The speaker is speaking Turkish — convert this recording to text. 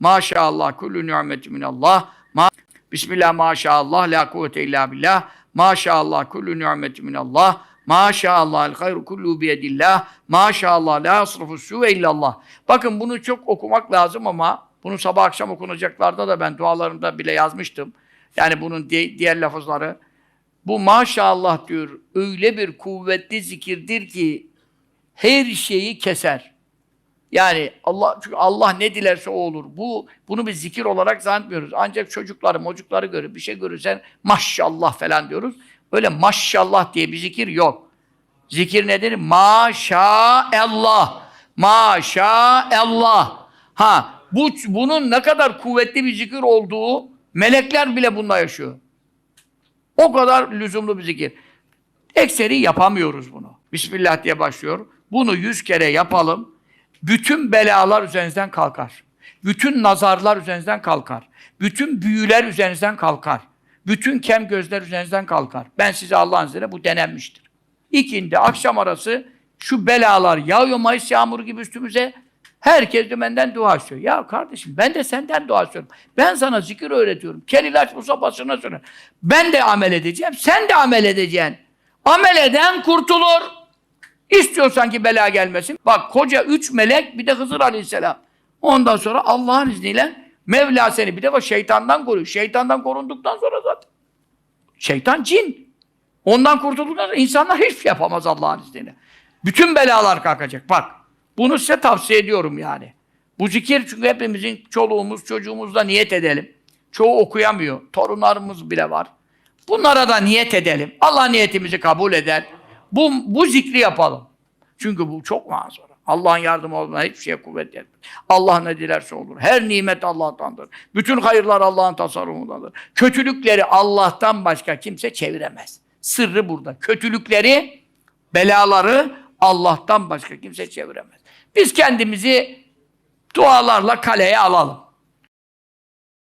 Maşallah kullu ni'meti minallah. Ma Bismillah maşallah la kuvvete illa billah. Maşallah kullu ni'meti minallah. Maşallah el hayru kullu biyedillah. Maşallah la yasrufu suve illallah. Bakın bunu çok okumak lazım ama bunu sabah akşam okunacaklarda da ben dualarımda bile yazmıştım. Yani bunun di- diğer lafızları. Bu maşallah diyor öyle bir kuvvetli zikirdir ki her şeyi keser. Yani Allah çünkü Allah ne dilerse o olur. Bu bunu bir zikir olarak zannetmiyoruz. Ancak çocukları, mocukları görüp bir şey görürsen maşallah falan diyoruz. Öyle maşallah diye bir zikir yok. Zikir nedir? Maşallah. Maşallah. Ha bu bunun ne kadar kuvvetli bir zikir olduğu melekler bile bunda yaşıyor. O kadar lüzumlu bir zikir. Ekseri yapamıyoruz bunu. Bismillah diye başlıyor. Bunu yüz kere yapalım. Bütün belalar üzerinizden kalkar. Bütün nazarlar üzerinizden kalkar. Bütün büyüler üzerinizden kalkar. Bütün kem gözler üzerinizden kalkar. Ben size Allah'ın izniyle bu denenmiştir. İkindi, akşam arası şu belalar yağıyor Mayıs yağmuru gibi üstümüze. Herkes de benden dua istiyor. Ya kardeşim ben de senden dua istiyorum. Ben sana zikir öğretiyorum. Kel ilaç Musa basına. Ben de amel edeceğim. Sen de amel edeceksin. Amel eden kurtulur. İstiyorsan ki bela gelmesin. Bak koca üç melek bir de Hızır Aleyhisselam. Ondan sonra Allah'ın izniyle Mevla seni bir de bak şeytandan koruyor. Şeytandan korunduktan sonra zaten. Şeytan cin. Ondan kurtulduktan sonra insanlar hiçbir şey yapamaz Allah'ın izniyle. Bütün belalar kalkacak. Bak. Bunu size tavsiye ediyorum yani. Bu zikir çünkü hepimizin çoluğumuz, çocuğumuzla niyet edelim. Çoğu okuyamıyor. Torunlarımız bile var. Bunlara da niyet edelim. Allah niyetimizi kabul eder. Bu, bu zikri yapalım. Çünkü bu çok mazur. Allah'ın yardımı olmadan hiçbir şeye kuvvet yetmez. Allah ne dilerse olur. Her nimet Allah'tandır. Bütün hayırlar Allah'ın tasarrufundadır. Kötülükleri Allah'tan başka kimse çeviremez. Sırrı burada. Kötülükleri, belaları Allah'tan başka kimse çeviremez. Biz kendimizi dualarla kaleye alalım.